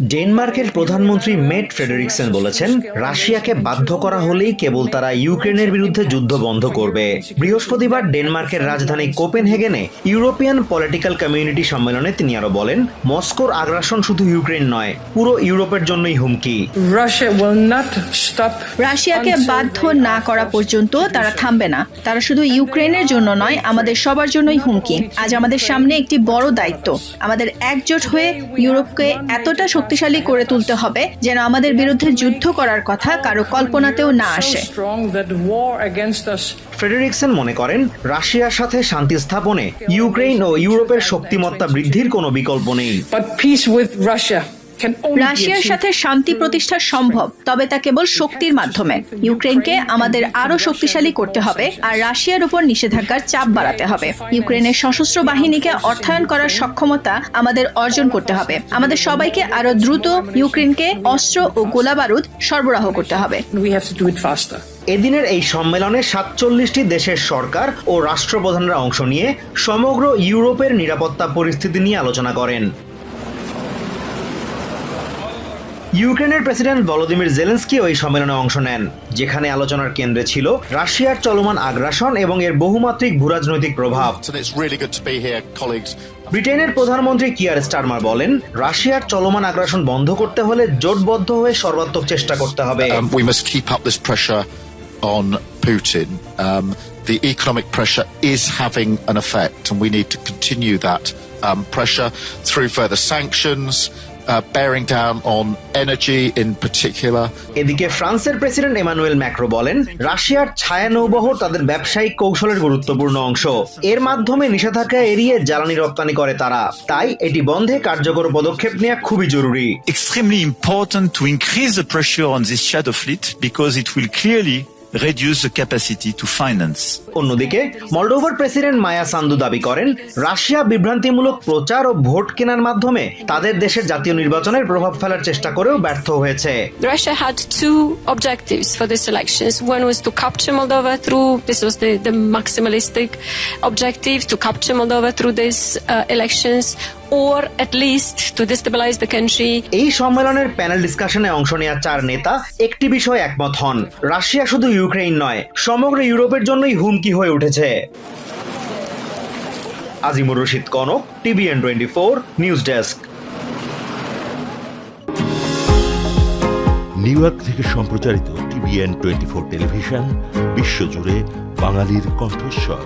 ডেনমার্কের প্রধানমন্ত্রী মেট ফ্রেডেরিকসেন বলেছেন রাশিয়াকে বাধ্য করা হলেই কেবল তারা ইউক্রেনের বিরুদ্ধে যুদ্ধ বন্ধ করবে। বৃহস্পতিবার ডেনমার্কের রাজধানী কোপেনহেগেনে ইউরোপিয়ান পলিটিক্যাল কমিউনিটি সম্মেলনে তিনি আরও বলেন মস্কোর আগ্রাসন শুধু ইউক্রেন নয় পুরো ইউরোপের জন্যই হুমকি। রাশিয়াকে বাধ্য না করা পর্যন্ত তারা থামবে না। তারা শুধু ইউক্রেনের জন্য নয় আমাদের সবার জন্যই হুমকি। আজ আমাদের সামনে একটি বড় দায়িত্ব। আমাদের একজোট হয়ে ইউরোপকে এতটা শক্তিশালী করে তুলতে হবে যেন আমাদের বিরুদ্ধে যুদ্ধ করার কথা কারও কল্পনাতেও না আসে। ফ্রেডেরিকসন মনে করেন রাশিয়ার সাথে শান্তি স্থাপনে ইউক্রেন ও ইউরোপের শক্তিমত্তা বৃদ্ধির কোনো বিকল্প নেই। রাশিয়ার সাথে শান্তি প্রতিষ্ঠা সম্ভব তবে তা কেবল শক্তির মাধ্যমে। ইউক্রেনকে আমাদের আরও শক্তিশালী করতে হবে আর রাশিয়ার উপর নিষেধাজ্ঞার চাপ বাড়াতে হবে। ইউক্রেনের সশস্ত্র বাহিনীকে অর্থায়ন করার সক্ষমতা আমাদের অর্জন করতে হবে। আমাদের সবাইকে আরও দ্রুত ইউক্রেনকে অস্ত্র ও গোলাবারুদ সরবরাহ করতে হবে। We have to do it faster. এদিনের এই সম্মেলনে সাতচল্লিশটি দেশের সরকার ও রাষ্ট্রপ্রধানরা অংশ নিয়ে সমগ্র ইউরোপের নিরাপত্তা পরিস্থিতি নিয়ে আলোচনা করেন। ইউক্রেনের প্রেসিডেন্ট ভলোদিমির জেলেন্সকিও ওই সম্মেলনে অংশ নেন যেখানে আলোচনার কেন্দ্রে ছিল রাশিয়ার চলমান আগ্রাসন এবং এর বহুমাত্রিক ভূরাজনৈতিক প্রভাব। ব্রিটেনের প্রধানমন্ত্রী কিয়ার স্টারমার বলেন রাশিয়ার চলমান আগ্রাসন বন্ধ করতে হলে জোটবদ্ধ হয়ে সর্বাত্মক চেষ্টা করতে হবে। um, On um, is having an effect and we need continue that um, pressure through uh, bearing down on energy in particular. এদিকে ফ্রান্সের প্রেসিডেন্ট এমানুয়েল ম্যাক্রো বলেন রাশিয়ার ছায়া নৌবহর তাদের ব্যবসায়িক কৌশলের গুরুত্বপূর্ণ অংশ। এর মাধ্যমে নিষেধাজ্ঞা এড়িয়ে জ্বালানি রপ্তানি করে তারা। তাই এটি বন্ধে কার্যকর পদক্ষেপ নেওয়া খুবই জরুরি। Extremely important to increase the pressure on this shadow fleet because it will clearly reduce the capacity to finance. অন্যদিকে মলডোভার প্রেসিডেন্ট মায়া সান্দু দাবি করেন রাশিয়া বিভ্রান্তিমূলক প্রচার ও ভোট কেনার মাধ্যমে তাদের দেশের জাতীয় নির্বাচনের প্রভাব ফেলার চেষ্টা করেও ব্যর্থ হয়েছে Russia had two objectives for these elections. One was to capture Moldova through, this was the, the maximalistic objective, to capture Moldova through these uh, elections, or at least to destabilize the country. এই সম্মেলনের panel ডিসকাশনে অংশ নেওয়া চার নেতা একটি বিষয়ে একমত হন। রাশিয়া শুধু ইউক্রেন নয় সমগ্র ইউরোপের জন্যই হুমকি হয়ে উঠেছে। Azimur Rashid Kanak TVN twenty four news desk New York থেকে সম্প্রচারিত টিভিএন টোয়েন্টি ফোর টেলিভিশন বিশ্বজুড়ে বাঙালির কণ্ঠস্বর।